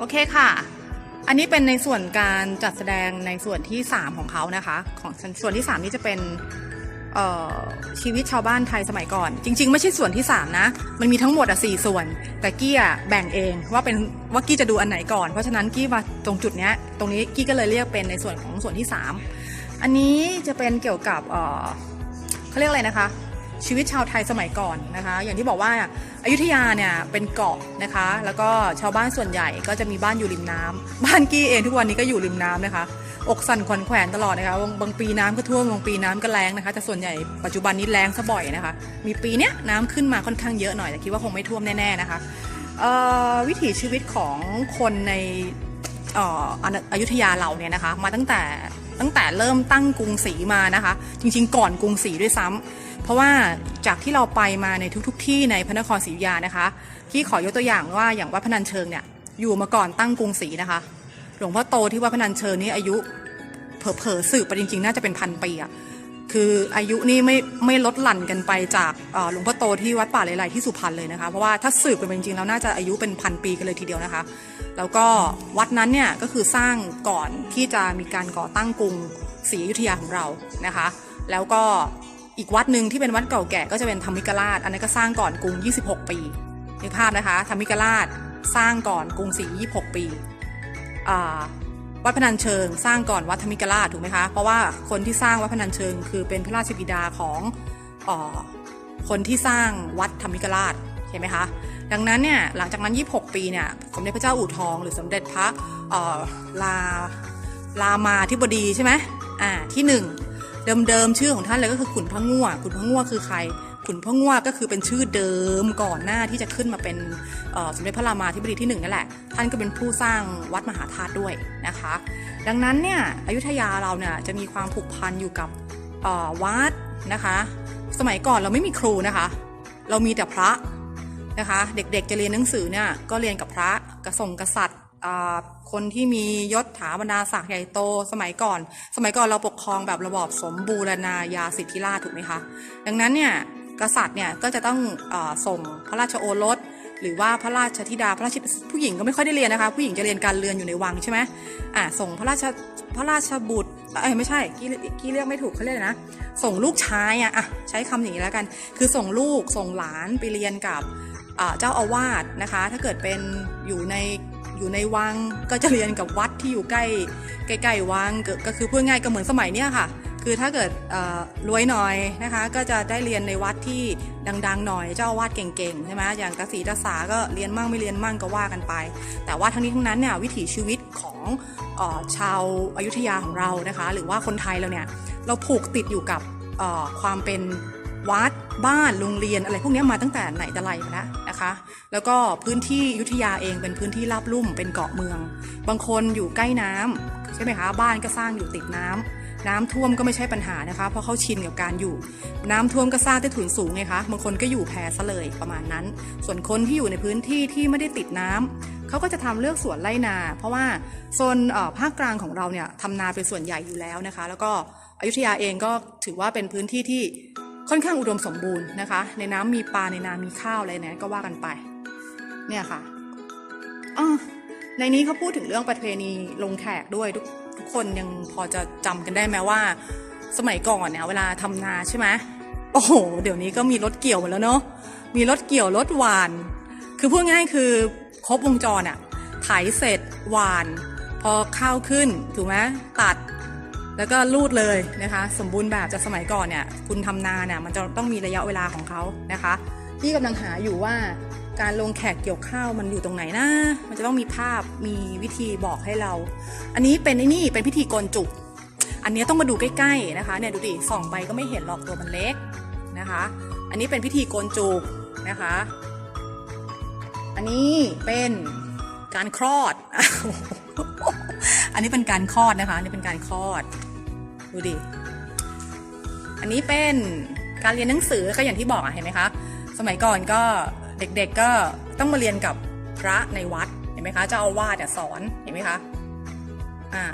โอเคค่ะ อันนี้เป็นในส่วนการจัดแสดงในส่วนที่ 3 ของเขานะคะ ของส่วนที่ 3 นี่จะเป็นชีวิตชาวบ้านไทยสมัยก่อน จริง ๆ ไม่ใช่ส่วนที่ 3 นะ มันมีทั้งหมดอะสส่วน แต่กี้อะแบ่งเองว่าเป็นว่ากี้จะดูอันไหนก่อน เพราะฉะนั้นกี้มาตรงจุดเนี้ยตรงนี้กี้ก็เลยเรียกเป็นในส่วนของส่วนที่ 3 อันนี้จะเป็นเกี่ยวกับเขาเรียกอะไรนะคะ ชีวิตชาวไทยสมัยก่อนนะคะ อย่างที่บอกว่าอยุธยาเนี่ยเป็นเกาะนะคะ แล้วก็ชาวบ้านส่วนใหญ่ก็จะมีบ้านอยู่ริมน้ำบ้านกี้เองทุกวันนี้ก็อยู่ริมน้ำนะคะ อกสั่นขวัญแขวนตลอดนะคะบางปีน้ำก็ท่วมบางปีน้ำก็แรงนะคะแต่ส่วนใหญ่ปัจจุบันนี้แรงซะบ่อยนะคะ มีปีเนี้ยน้ำขึ้นมาค่อนข้างเยอะหน่อยแต่คิดว่าคงไม่ท่วมแน่ๆนะคะวิถีชีวิตของคนในอ่อออยุธยาเราเนี่ยนะคะ มาตั้งแต่ ตั้งแต่เริ่มตั้งกรุงศรีมานะคะ จริงๆ ก่อนกรุงศรีด้วยซ้ำเพราะว่าจากที่เราไปมาในทุกๆทที่ในพระนครศรีอยุธยานะคะที่ขอยกตัวอย่างว่าอย่างวัดพนัญเชิงเนี่ยอยู่มาก่อนตั้งกรุงศรีนะคะ หลวงพ่อโตที่วัดพนัญเชิงนี่อายุเผลอๆสืบไปจริงๆ น่าจะเป็นพันปีอะคืออายุนี่ไม่ไม่ลดหลั่นกันไปจากหลวงพ่อโตที่วัดป่าเลไลที่สุพรรณเลยนะคะ เพราะว่าถ้าสืบกันไปจริงๆแล้วน่าจะอายุเป็นพันปีกันเลยทีเดียวนะคะ แล้วก็วัดนั้นเนี่ยก็คือสร้างก่อนที่จะมีการก่อตั้งกรุงศรีอยุธยาของเรานะคะ แล้วก็อีกวัดหนึ่งที่เป็นวัดเก่าแก่ก็จะเป็นธรรมิกราช อันนั้นก็สร้างก่อนกรุง 26 ปีนึกภาพนะคะธรรมิกราชสร้างก่อนกรุงศรี26 ปีวัดพนัญเชิง สร้างก่อนวัดธรรมิกราชถูกไหมคะเพราะว่าคนที่สร้างวัดพนัญเชิง คือเป็นพระราชบิดาของออคนที่สร้างวัดธรรมิกราชเห็นไหมคะ ดังนั้นเนี่ยหลังจากนั้น 26 ปีเนี่ยสมเด็จพระเจ้าอู่ทอง หรือสมเด็จพระลาลามาธิบดีใช่ไหมอ่าที่หนึ่งเดิมๆชื่อของท่านเลยก็คือขุนพระง่วขุนพระง่วคือใครขุนพระง่วก็คือเป็นชื่อเดิมก่อนหน้าที่จะขึ้นมาเป็นสมเด็จพระรามาธิบดีที่หนึ่งนั่นแหละ ท่านก็เป็นผู้สร้างวัดมหาธาตุด้วยนะคะ ดังนั้นเนี่ยอยุธยาเราเนี่ยจะมีความผูกพันอยู่กับวัดนะคะ สมัยก่อนเราไม่มีครูนะคะ เรามีแต่พระ นะคะ เด็กๆจะเรียนหนังสือเนี่ยก็เรียนกับพระกระส่งกษัตริย์คนที่มียศถาบรรดาศักดิ์ใหญ่โตสมัยก่อน สมัยก่อนเราปกครองแบบระบอบสมบูรณาญาสิทธิราชย์ถูกไหมคะ ดังนั้นเนี่ยกษัตริย์เนี่ยก็จะต้องอส่งพระราชโอรส หรือว่าพระราชธิดาพระราชผู้หญิงก็ไม่ค่อยได้เรียนนะคะ ผู้หญิงจะเรียนการเรือนอยู่ในวังใช่ไหมอ่าส่งพระราชพระราชบุตรเอ้ยไม่ใช่กี้กี้เรียกไม่ถูกเขาเรียกนะ ส่งลูกชายอะอะใช้คำอย่างนี้แล้วกัน คือส่งลูกส่งหลานไปเรียนกับ เจ้าอาวาสนะคะ ถ้าเกิดเป็นอยู่ในอยู่ในวังก็จะเรียนกับวัดที่อยู่ใกล้ใกล้ๆวังก็ก็คือพูดง่ายก็เหมือนสมัยเนี้ยค่ะ คือถ้าเกิดรวยหน่อยนะคะ ก็จะได้เรียนในวัดที่ดังๆหน่อยเจ้าอาวาสเก่งๆใช่ไหมอย่างกษีตาสาก็เรียนมั่งไม่เรียนมั่งก็ว่ากันไป แต่ว่าทั้งนี้ทั้งนั้นเนี่ยวิถีชีวิตของอชาวอายุทยาของเรานะคะ หรือว่าคนไทยเราเนี่ยเราผูกติดอยู่กับความเป็นวัดบ้านโรงเรียนอะไรพวกนี้มาตั้งแต่ไหนแต่ไรมาแล้ว นะคะ แล้วก็พื้นที่ยุธยาเองเป็นพื้นที่ราบลุ่มเป็นเกาะเมือง บางคนอยู่ใกล้น้ำใช่ไหมคะบ้านก็สร้างอยู่ติดน้ำน้ำท่วมก็ไม่ใช่ปัญหานะคะ เพราะเขาชินกับการอยู่ น้ำท่วมก็สร้างใต้ถุนสูงไงคะบางคนก็อยู่แพซะเลยประมาณนั้น ส่วนคนที่อยู่ในพื้นที่ที่ไม่ได้ติดน้ำเขาก็จะทำเลือกสวนไร่นา เพราะว่าโซนภาคกลางของเราเนี่ยทำนาเป็นส่วนใหญ่อยู่แล้วนะคะ แล้วก็อยุธยาเองก็ถือว่าเป็นพื้นที่ที่ ค่อนข้างอุดมสมบูรณ์นะคะ ในน้ำมีปลาในนามีข้าวอะไรเนี่ยก็ว่ากันไป เนี่ยค่ะอ่าในนี้เขาพูดถึงเรื่องประเพณีลงแขกด้วยทุกทุกคนยังพอจะจำกันได้ไหมว่า สมัยก่อนเนี่ยเวลาทำนาใช่ไหมโอ้โห เดี๋ยวนี้ก็มีรถเกี่ยวหมดแล้วเนาะมีรถเกี่ยวรถหวาน คือพูดง่ายคือครบวงจรอะไถเสร็จหวาน พอข้าวขึ้นถูกไหมตัด แล้วก็รูดเลยนะคะ สมบูรณ์แบบจากสมัยก่อนเนี่ยคุณทำนาเนี่ยมันจะต้องมีระยะเวลาของเขานะคะที่กำลังหาอยู่ว่าการลงแขกเกี่ยวข้าวมันอยู่ตรงไหนนะ มันจะต้องมีภาพมีวิธีบอกให้เรา อันนี้เป็นไอ้นี่เป็นพิธีกนจุก อันนี้ต้องมาดูใกล้ๆนะคะเนี่ยดูดิส่องไปก็ไม่เห็นหรอกตัวมันเล็กนะคะ อันนี้เป็นพิธีกนจุกนะคะ อันนี้เป็นการคลอด อันนี้เป็นการคลอดนะคะอันนี้เป็นการคลอด ดูดิ อันนี้เป็นการเรียนหนังสือก็อย่างที่บอกอะเห็นไหมคะ สมัยก่อนก็เด็กๆก็ต้องมาเรียนกับพระในวัดเห็นไหมคะเจ้าอาวาสสอนเห็นไหมคะอ่า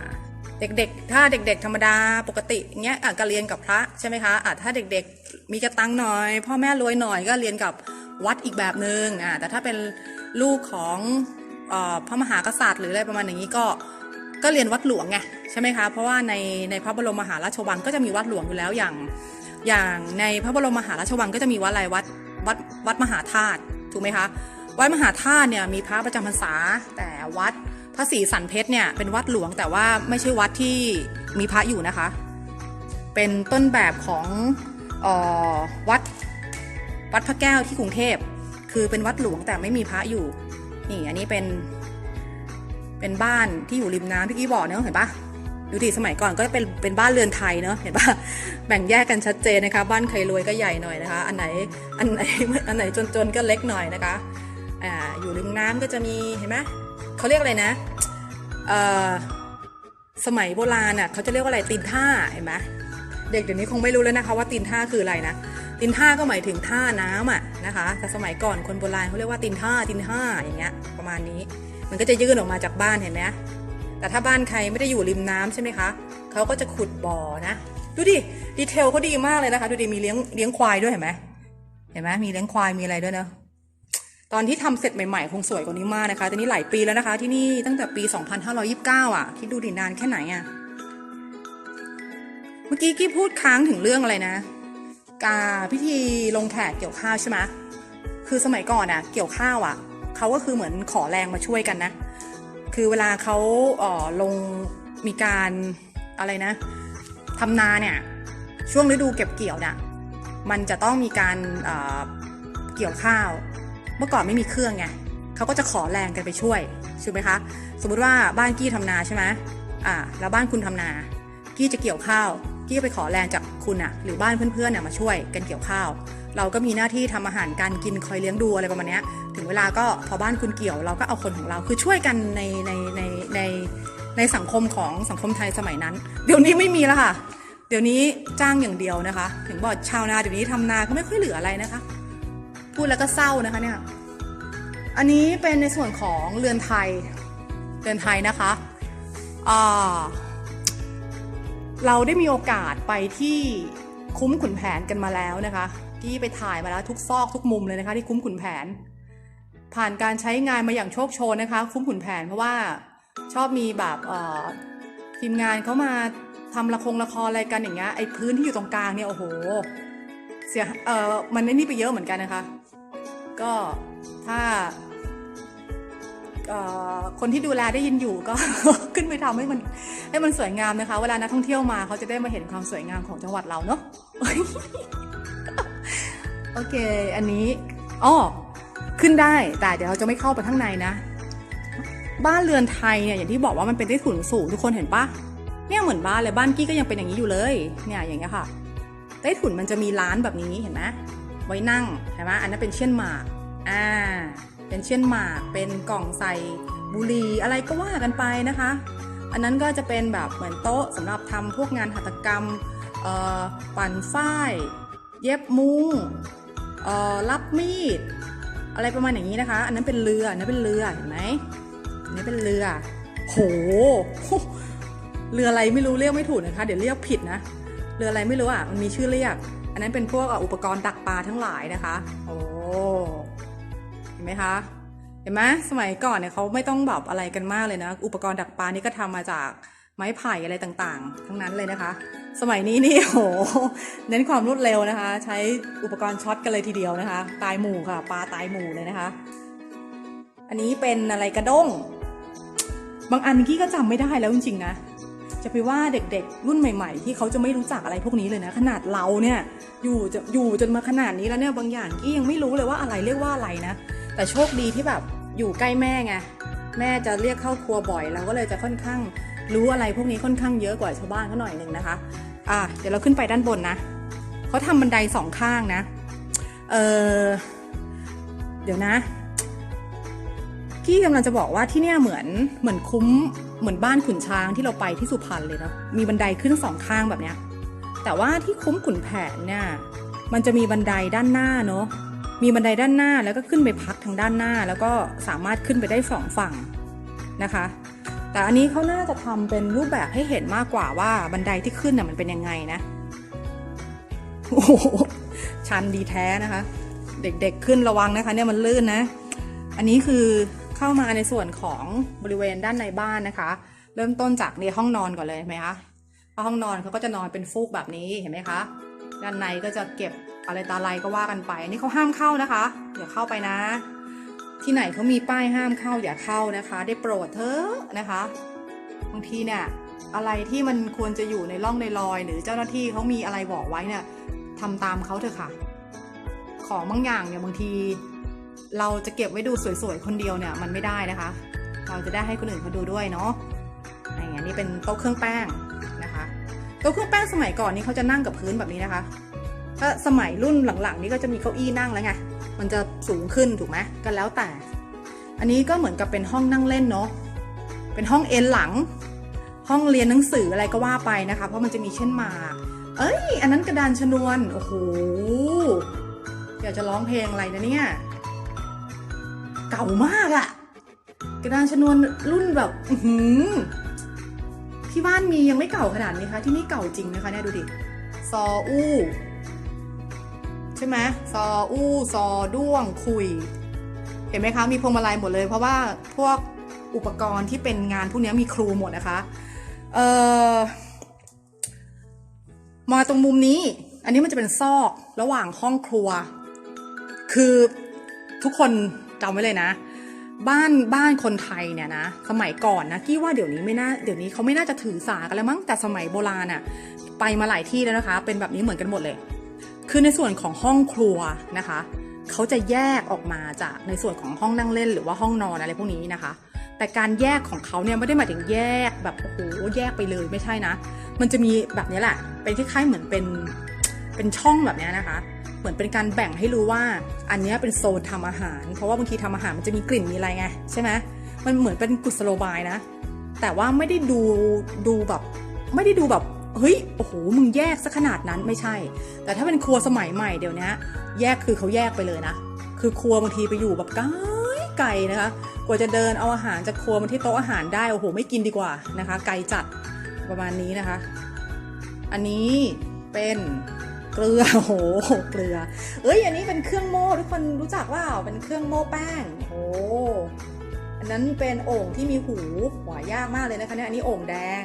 เด็กๆ ถ้าเด็ก ๆ ธรรมดาปกติเงี้ยอะก็เรียนกับพระใช่ไหมคะอะถ้าเด็กๆมีกระตังหน่อย พ่อแม่รวยหน่อยก็เรียนกับวัดอีกแบบหนึง่งอะแต่ถ้าเป็นลูกของอพระมหากษัตริย์หรืออะไรประมาณอย่างนี้ก็ ก็เรียนวัดหลวงไงใช่ไหมคะ เพราะว่าในในพระบรมมหาราชวังก็จะมีวัดหลวงอยู่แล้วอย่าง อย่างในพระบรมมหาราชวังก็จะมีวัดอะไรวัดวัดวัดมหาธาตุถูกไหมคะวัดมหาธาตุเนี่ยมีพระประจำพรรษา แต่วัดพระศรีสันเพชรเนี่ยเป็นวัดหลวงแต่ว่าไม่ใช่วัดที่มีพระอยู่นะคะ เป็นต้นแบบของออวัดวัดพระแก้วที่กรุงเทพคือเป็นวัดหลวงแต่ไม่มีพระอยู่นี่อันนี้เป็น เป็นบ้านที่อยู่ริมน้ำพี่กี้บอกเนอะเห็นปะดูดิสมัยก่อนก็เป็นเป็นบ้านเรือนไทยเนอะเห็นปะแบ่งแยกกันชัดเจนนะคะ บ้านใครรวยก็ใหญ่หน่อยนะคะ อันไหนอันไหนอันไหนจนๆก็เล็กหน่อยนะคะอ่าอยู่ริมน้ำก็จะมีเห็นไหมเขาเรียกอะไรนะเอ่อสมัยโบราณอะเขาจะเรียกว่าอะไรตีนท่าเห็นไหมเด็กเดี๋ยวนี้คงไม่รู้แล้วนะคะ ว่าตีนท่าคืออะไรนะตีนท่าก็หมายถึงท่าน้ำอะนะคะ แต่สมัยก่อนคนโบราณเขาเรียกว่าตีนท่าตีนท่าอย่างเงี้ยประมาณนี้ มันก็จะยื่นออกมาจากบ้านเห็นไหมแต่ถ้าบ้านใครไม่ได้อยู่ริมน้ำใช่ไหมคะเขาก็จะขุดบ่อนะ ดูดิดีเทลเขาดีมากเลยนะคะดูดิมีเลี้ยงเลี้ยงควายด้วยเห็นไหมเห็นไหมมีเลี้ยงควายมีอะไรด้วยเนอะตอนที่ทำเสร็จใหม่ๆ คงสวยกว่านี้มากนะคะ แต่นี่หลายปีแล้วนะคะ ที่นี่ตั้งแต่ปี 2529 อะ คิดดูดินานแค่ไหนอะ เมื่อกี้กี้พูดค้างถึงเรื่องอะไรนะ กาพิธีลงแขกเกี่ยวข้าวใช่ไหมคือสมัยก่อนอะเกี่ยวข้าวอะ เขาก็คือเหมือนขอแรงมาช่วยกันนะ คือเวลาเขาเอ่อลงมีการอะไรนะทำนาเนี่ยช่วงฤดูเก็บเกี่ยวเนี่ยมันจะต้องมีการเเกี่ยวข้าว เมื่อก่อนไม่มีเครื่องไงเขาก็จะขอแรงกันไปช่วยใช่ไหมคะ สมมุติว่าบ้านกี้ทำนาใช่ไหมอ่าแล้วบ้านคุณทำนา กี้จะเกี่ยวข้าว กี้ไปขอแรงจากคุณอะหรือบ้านเพื่อนๆเนี่ยมาช่วยกันเกี่ยวข้าว เราก็มีหน้าที่ทำอาหารการกินคอยเลี้ยงดูอะไรประมาณนี้ถึงเวลาก็พอบ้านคุณเกี่ยวเราก็เอาคนของเราคือช่วยกันในในในในในสังคมของสังคมไทยสมัยนั้น เดี๋ยวนี้ไม่มีแล้วค่ะ เดี๋ยวนี้จ้างอย่างเดียวนะคะ ถึงบอกชาวนาเดี๋ยวนี้ทำนาก็ไม่ค่อยเหลืออะไรนะคะ พูดแล้วก็เศร้านะคะเนี่ยอันนี้เป็นในส่วนของเรือนไทยเรือนไทยนะคะอ่าเราได้มีโอกาสไปที่คุ้มขุนแผนกันมาแล้วนะคะ ที่ไปถ่ายมาแล้วทุกซอกทุกมุมเลยนะคะ ที่คุ้มขุนแผน ผ่านการใช้งานมาอย่างโชคโชนนะคะ คุ้มขุนแผนเพราะว่าชอบมีแบบทีมงานเขามาทำละครละครอะไรกันอย่างเงี้ยไอ้พื้นที่อยู่ตรงกลางเนี่ยโอ้โหเสียเออมันไม่นี่ไปเยอะเหมือนกันนะคะ ก็ถ้าคนที่ดูแลได้ยินอยู่ก็ขึ้นไปทำให้มันให้มันสวยงามนะคะ เวลานักท่องเที่ยวมาเขาจะได้มาเห็นความสวยงามของจังหวัดเราเนาะ โอเค อันนี้อ้อขึ้นได้แต่เดี๋ยวเราจะไม่เข้าไปข้างในนะ บ้านเรือนไทยเนี่ยอย่างที่บอกว่ามันเป็นใต้ถุนสูงทุกคนเห็นปะเนี่ยเหมือนบ้านเลยบ้านกี้ก็ยังเป็นอย่างนี้อยู่เลยเนี่ยอย่างเงี้ยค่ะใต้ถุนมันจะมีร้านแบบนี้เห็นไหมไว้นั่งเห็นไหมอันนั้นเป็นเช่นหมากอ่าเป็นเช่นหมาก เป็นกล่องใส่บุหรี่อะไรก็ว่ากันไปนะคะ อันนั้นก็จะเป็นแบบเหมือนโต๊ะสำหรับทำพวกงานหัตถกรรมปั่นฝ้าย เย็บมุ้ง รับมีด อะไรประมาณอย่างนี้นะคะ อันนั้นเป็นเรืออันนั้นเป็นเรือเห็นไหมอันนี้เป็นเรือ โห เรืออะไรไม่รู้เรียกไม่ถูกนะคะ เดี๋ยวเรียกผิดนะ เรืออะไรไม่รู้อะ มันมีชื่อเรียก อันนั้นเป็นพวกอุปกรณ์ดักปลาทั้งหลายนะคะ โอ้เห็นไหมคะเห็นไหมสมัยก่อนเนี่ยเขาไม่ต้องแบบอะไรกันมากเลยนะ อุปกรณ์ดักปลานี่ก็ทำมาจาก ไม้ไผ่อะไรต่างๆ ทั้งนั้นเลยนะคะ สมัยนี้นี่โห เน้นความรวดเร็วนะคะ ใช้อุปกรณ์ช็อตกันเลยทีเดียวนะคะ ตายหมู่ค่ะ ปลาตายหมู่เลยนะคะ อันนี้เป็นอะไรกระด้ง บางอันกี้ก็จำไม่ได้แล้วจริงๆนะ จะไปว่าเด็กๆ รุ่นใหม่ ๆ ที่เขาจะไม่รู้จักอะไรพวกนี้เลยนะ ขนาดเราเนี่ยอยู่จะอยู่จนมาขนาดนี้แล้วเนี่ยบางอย่างกี้ยังไม่รู้เลยว่าอะไรเรียกว่าอะไรนะ แต่โชคดีที่แบบอยู่ใกล้แม่ไง แม่จะเรียกเข้าครัวบ่อยเราก็เลยจะค่อนข้าง รู้อะไรพวกนี้ค่อนข้างเยอะกว่าชาวบ้านเขาหน่อยหนึ่งนะคะ อะเดี๋ยวเราขึ้นไปด้านบนนะเขาทำบันไดสองข้างนะ เออเดี๋ยวนะกี้กำลังจะบอกว่าที่เนี่ยเหมือนเหมือนคุ้มเหมือนบ้านขุนช้างที่เราไปที่สุพรรณเลยเนาะมีบันไดขึ้นสองข้างแบบเนี้ย แต่ว่าที่คุ้มขุนแผนเนี่ยมันจะมีบันไดด้านหน้าเนาะมีบันไดด้านหน้าแล้วก็ขึ้นไปพักทางด้านหน้า แล้วก็สามารถขึ้นไปได้สองฝั่งนะคะ แต่อันนี้เขาน่าจะทำเป็นรูปแบบให้เห็นมากกว่าว่าบันไดที่ขึ้นน่ะมันเป็นยังไงนะโอ้โหชันดีแท้นะคะ เด็กๆขึ้นระวังนะคะ เนี่ยมันลื่นนะ อันนี้คือเข้ามาในส่วนของบริเวณด้านในบ้านนะคะ เริ่มต้นจากในห้องนอนก่อนเลยไหมคะห้องนอนเขาก็จะนอนเป็นฟูกแบบนี้เห็นไหมคะด้านในก็จะเก็บอะไรตาอะไรก็ว่ากันไปอันนี้เขาห้ามเข้านะคะอย่าเข้าไปนะ ที่ไหนเขามีป้ายห้ามเข้าอย่าเข้านะคะ ได้โปรดเถอะนะคะบางทีเนี่ยอะไรที่มันควรจะอยู่ในร่องในรอย หรือเจ้าหน้าที่เขามีอะไรบอกไว้เนี่ยทำตามเขาเถอะค่ะ ของบางอย่างเนี่ยบางที เราจะเก็บไว้ดูสวยๆคนเดียวเนี่ยมันไม่ได้นะคะ เราจะได้ให้คนอื่นเขาดูด้วยเนาะอย่างนี้เป็นโต๊ะเครื่องแป้งนะคะโต๊ะเครื่องแป้งสมัยก่อนนี่เขาจะนั่งกับพื้นแบบนี้นะคะถ้าสมัยรุ่นหลังๆ นี่ก็จะมีเก้าอี้นั่งแล้วไง มันจะสูงขึ้นถูกไหมก็แล้วแต่ อันนี้ก็เหมือนกับเป็นห้องนั่งเล่นเนาะเป็นห้องเอ็นหลัง ห้องเรียนหนังสืออะไรก็ว่าไปนะคะ เพราะมันจะมีเช่นมา เอ้ย อันนั้นกระดานชนวนโอ้โหอยากจะร้องเพลงอะไรนะเนี่ยเก่ามากอะกระดานชนวนรุ่นแบบหือที่บ้านมียังไม่เก่าขนาดนี้คะที่นี่เก่าจริงนะคะเนี่ยดูดิซออู้ ใช่ไหมซออู้ซอด้วงคุย เห็นไหมคะ มีพวงมาลัยหมดเลย เพราะว่าพวกอุปกรณ์ที่เป็นงานพวกนี้มีครูหมดนะคะ เอ่อ มาตรงมุมนี้ อันนี้มันจะเป็นซอกระหว่างห้องครัว คือทุกคนจำไว้เลยนะ บ้านบ้านคนไทยเนี่ยนะ สมัยก่อนนะกี้ว่าเดี๋ยวนี้ไม่น่าเดี๋ยวนี้เขาไม่น่าจะถือสากันแล้วมั้งแต่สมัยโบราณอะไปมาหลายที่แล้วนะคะ เป็นแบบนี้เหมือนกันหมดเลย คือในส่วนของห้องครัวนะคะ เขาจะแยกออกมาจากในส่วนของห้องนั่งเล่นหรือว่าห้องนอนอะไรพวกนี้นะคะ แต่การแยกของเขาเนี่ยไม่ได้หมายถึงแยกแบบโอ้โหแยกไปเลยไม่ใช่นะ มันจะมีแบบนี้แหละ เป็นคล้ายๆเหมือนเป็นเป็นช่องแบบนี้นะคะ เหมือนเป็นการแบ่งให้รู้ว่าอันนี้เป็นโซนทำอาหาร เพราะว่าบางทีทำอาหารมันจะมีกลิ่นมีอะไรไงใช่ไหมมันเหมือนเป็นกุศโลบายนะ แต่ว่าไม่ได้ดูดูแบบไม่ได้ดูแบบ เฮ้ยโอ้โหมึงแยกซะขนาดนั้นไม่ใช่ แต่ถ้าเป็นครัวสมัยใหม่เดี๋ยวนี้แยกคือเขาแยกไปเลยนะ คือครัวบางทีไปอยู่แบบไกลไกลนะคะ กว่าจะเดินเอาอาหารจากครัวมาที่โต๊ะอาหารได้โอ้โหไม่กินดีกว่านะคะ ไกลจัดประมาณนี้นะคะ อันนี้เป็นเกลือโอ้โหเกลือ เอ้ยอันนี้เป็นเครื่องโม่ทุกคนรู้จักว่าเป็นเครื่องโม่แป้งโอ้โหอันนั้นเป็นโอ่งที่มีหูหัวยากมากเลยนะคะเนี่ยอันนี้โอ่งแดง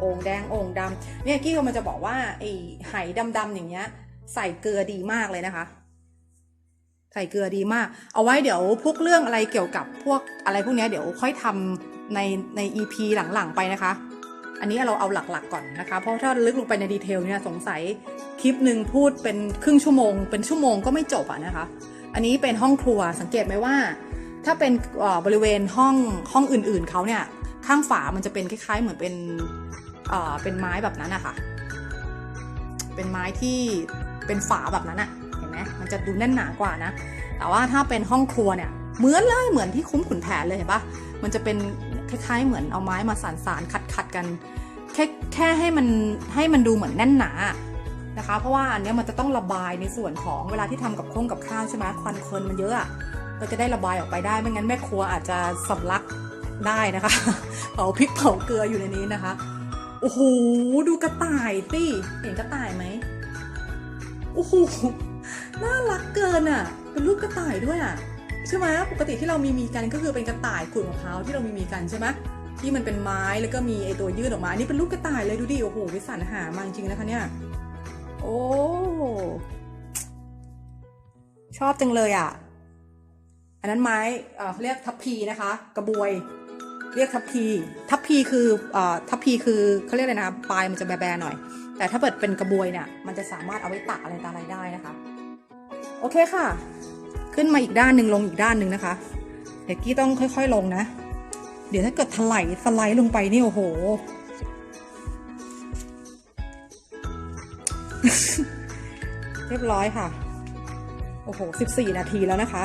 โอ่งแดงโอ่งดำเนี่ยกี้ก็มันจะบอกว่าไอ้ไหดำๆอย่างเงี้ย ใส่เกลือดีมากเลยนะคะใส่เกลือดีมาก เอาไว้เดี๋ยวพวกเรื่องอะไรเกี่ยวกับพวกอะไรพวกเนี้ยเดี๋ยวค่อยทำในใน EP หลังๆไปนะคะ อันนี้เราเอาหลักๆก่อนนะคะ เพราะถ้าลึกลงไปในดีเทลเนี่ยสงสัยคลิปหนึ่งพูดเป็นครึ่งชั่วโมง เป็นชั่วโมงก็ไม่จบอะนะคะ อันนี้เป็นห้องครัวสังเกตไหมว่า ถ้าเป็นบริเวณห้องห้องอื่นๆเขาเนี่ยข้างฝามันจะเป็นคล้ายๆ เหมือนเป็น เป็นไม้แบบนั้นนะคะเป็นไม้ที่เป็นฝาแบบนั้นอะเห็นไหมมันจะดูแน่นหนากว่านะ แต่ว่าถ้าเป็นห้องครัวเนี่ยเหมือนเลยเหมือนที่คุ้มขุนแผนเลยเห็นปะมันจะเป็นคล้ายๆ เหมือนเอาไม้มาสานสารขัดขัดๆกันแค่แค่ให้มันให้มันดูเหมือนแน่นหนานะคะ เพราะว่าอันนี้มันจะต้องระบายในส่วนของเวลาที่ทำกับข้งกับข้าวใช่ไหมควันเคินมันเยอะอะก็จะได้ระบายออกไปได้ไม่งั้นแม่ครัวอาจจะสำลักได้นะคะเผาพริกเผาเกลืออยู่ในนี้นะคะ โอ้โห ดูกระต่ายสิเห็นกระต่ายไหมโอ้โห น่ารักเกินอะ เป็นรูปกระต่ายด้วยอะ ใช่ไหมปกติที่เรามีมีกันก็คือเป็นกระต่ายขูดมะพร้าวที่เรามีมีกันใช่ไหมที่มันเป็นไม้แล้วก็มีไอตัวยื่นออกมา อันนี่เป็นลูกกระต่ายเลยดูดิ โอ้โห วิสันหามาจริงนะคะเนี่ย โอ้ ชอบจังเลยอะ อันนั้นไม้เขาเรียกทับพีนะคะ กระบวย เรียกทับพีทับพีคือเอ่อทับพีคือเขาเรียกอะไรนะปลายมันจะแบๆหน่อย แต่ถ้าเปิดเป็นกระบวยเนี่ยมันจะสามารถเอาไว้ตักอะไรต่ออะไรได้นะคะ โอเคค่ะ ขึ้นมาอีกด้านหนึ่งลงอีกด้านหนึ่งนะคะ เดี๋ยวกี้ต้องค่อย ๆลงนะ เดี๋ยวถ้าเกิดถลายสไลด์ลงไปนี่โอ้โหเรียบร้อยค่ะ โอ้โห 14 นาทีแล้วนะคะ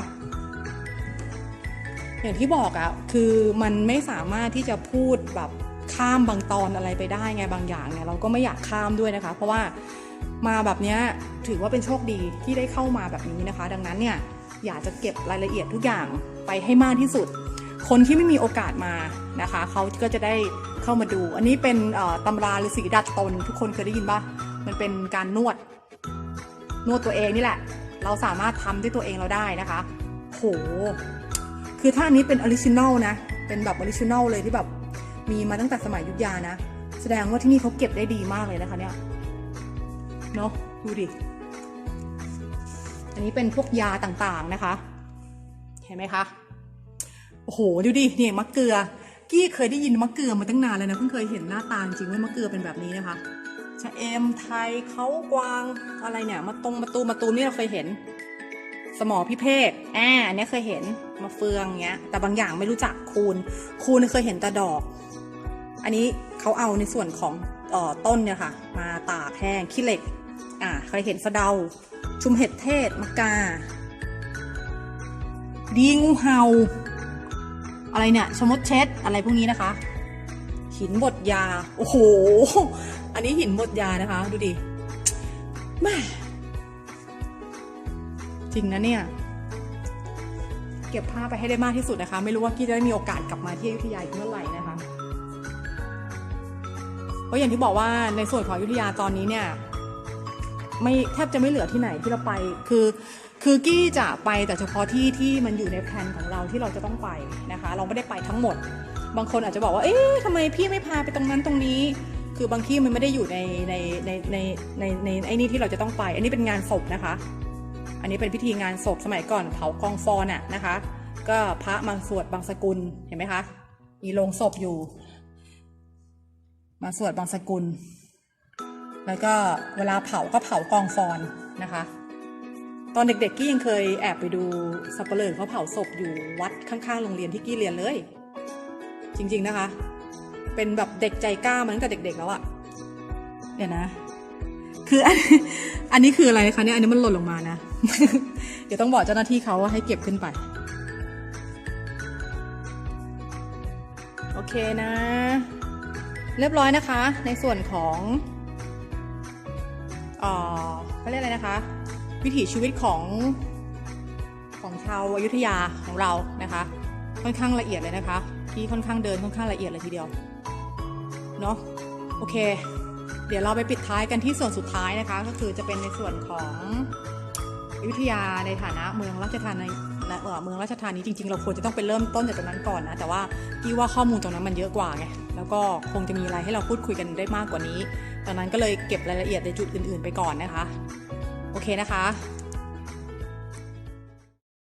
อย่างที่บอกอะคือมันไม่สามารถที่จะพูดแบบข้ามบางตอนอะไรไปได้ไงบางอย่างเนี่ยเราก็ไม่อยากข้ามด้วยนะคะ เพราะว่ามาแบบเนี้ยถือว่าเป็นโชคดีที่ได้เข้ามาแบบนี้นะคะ ดังนั้นเนี่ยอยากจะเก็บรายละเอียดทุกอย่างไปให้มากที่สุด คนที่ไม่มีโอกาสมานะคะเขาก็จะได้เข้ามาดู อันนี้เป็นตำราฤาษีดัดตน ทุกคนเคยได้ยินปะมันเป็นการนวดนวดตัวเองนี่แหละ เราสามารถทำด้วยตัวเองเราได้นะคะ โห คือคือถ้านี้เป็นออริจินอลนะ เป็นแบบออริจินอลเลยที่แบบมีมาตั้งแต่สมัยยุธยานะ แสดงว่าที่นี่เขาเก็บได้ดีมากเลยนะคะเนี่ย เนาะดูดิ อันนี้เป็นพวกยาต่างๆนะคะ เห็นไหมคะ โอ้โห ดูดิเนี่ยมะเกลือ กี้เคยได้ยินมะเกลือมาตั้งนานเลยนะ เพิ่งเคยเห็นหน้าตาจริงว่ามะเกลือเป็นแบบนี้นะคะชะเอมไทยเขากวางอะไรเนี่ย มาตรงมาตูมาตูนี่เราเคยเห็น สมอพิเภกอ่าอันนี้เคยเห็นมาเฟืองเงี้ย แต่บางอย่างไม่รู้จักคูณ คูณเคยเห็นแต่ดอก อันนี้เขาเอาในส่วนของออต้นเนี่ยค่ะ มาตากแห้งขี้เหล็ก อ่า เคยเห็นสะเดา ชุมเห็ดเทศมะกา ดีงูเห่า อะไรเนี่ยชมดเช็ดอะไรพวกนี้นะคะ หินบดยา โอ้โห อันนี้หินบดยานะคะ ดูดิแม่ จริงนะเนี่ย เก็บภาพไปให้ได้มากที่สุดนะคะ ไม่รู้ว่ากี้จะได้มีโอกาสกลับมาที่อยุธยาอีกเมื่อไหร่นะคะเพราะอย่างที่บอกว่าในส่วนของอยุธยาตอนนี้เนี่ยไม่แทบจะไม่เหลือที่ไหนที่เราไป คือคือกี้จะไปแต่เฉพาะที่ที่มันอยู่ในแผนของเราที่เราจะต้องไปนะคะ เราไม่ได้ไปทั้งหมด บางคนอาจจะบอกว่า เอ๊ะทำไมพี่ไม่พาไปตรงนั้นตรงนี้ คือบางที่มันไม่ได้อยู่ในในในในในในไอ้นี่ที่เราจะต้องไป อันนี้เป็นงานศพนะคะ อันนี้เป็นพิธีงานศพสมัยก่อนเผากองฟอนอะนะคะ ก็พระมาสวดบางสกุลเห็นไหมคะ มีโลงศพอยู่ มาสวดบางสกุล แล้วก็เวลาเผาก็เผากองฟอนนะคะ ตอนเด็กๆกี้ยังเคยแอบไปดูสับเปลือเขาเผาศพอยู่วัดข้างๆโรงเรียนที่กี้เรียนเลย จริง ๆนะคะ เป็นแบบเด็กใจกล้ามาตั้งแต่เด็ก ๆ แล้วอะเดี๋ยวนะ คืออันอันนี้คืออะไรคะเนี่ยอันนี้มันหล่นลงมานะ เดี๋ยวต้องบอกเจ้าหน้าที่เขาว่าให้เก็บขึ้นไป โอเคนะ เรียบร้อยนะคะ ในส่วนของเอ่อเขาเรียกอะไรนะคะ วิถีชีวิตของของชาวอยุธยาของเรานะคะ ค่อนข้างละเอียดเลยนะคะ ที่ค่อนข้างเดินค่อนข้างละเอียดเลยทีเดียวเนาะโอเค เดี๋ยวเราไปปิดท้ายกันที่ส่วนสุดท้ายนะคะ ก็คือจะเป็นในส่วนของอยุธยาในฐานะเมืองราชธานีและเอ่อเมืองราชธานีจริงๆ เราควรจะต้องไปเริ่มต้นจากตรงนั้นก่อนนะแต่ว่าพี่ว่าข้อมูลตรงนั้นมันเยอะกว่าไงแล้วก็คงจะมีอะไรให้เราพูดคุยกันได้มากกว่านี้ดังนั้นก็เลยเก็บรายละเอียดในจุดอื่น ๆ ไปก่อนนะคะ โอเคนะคะ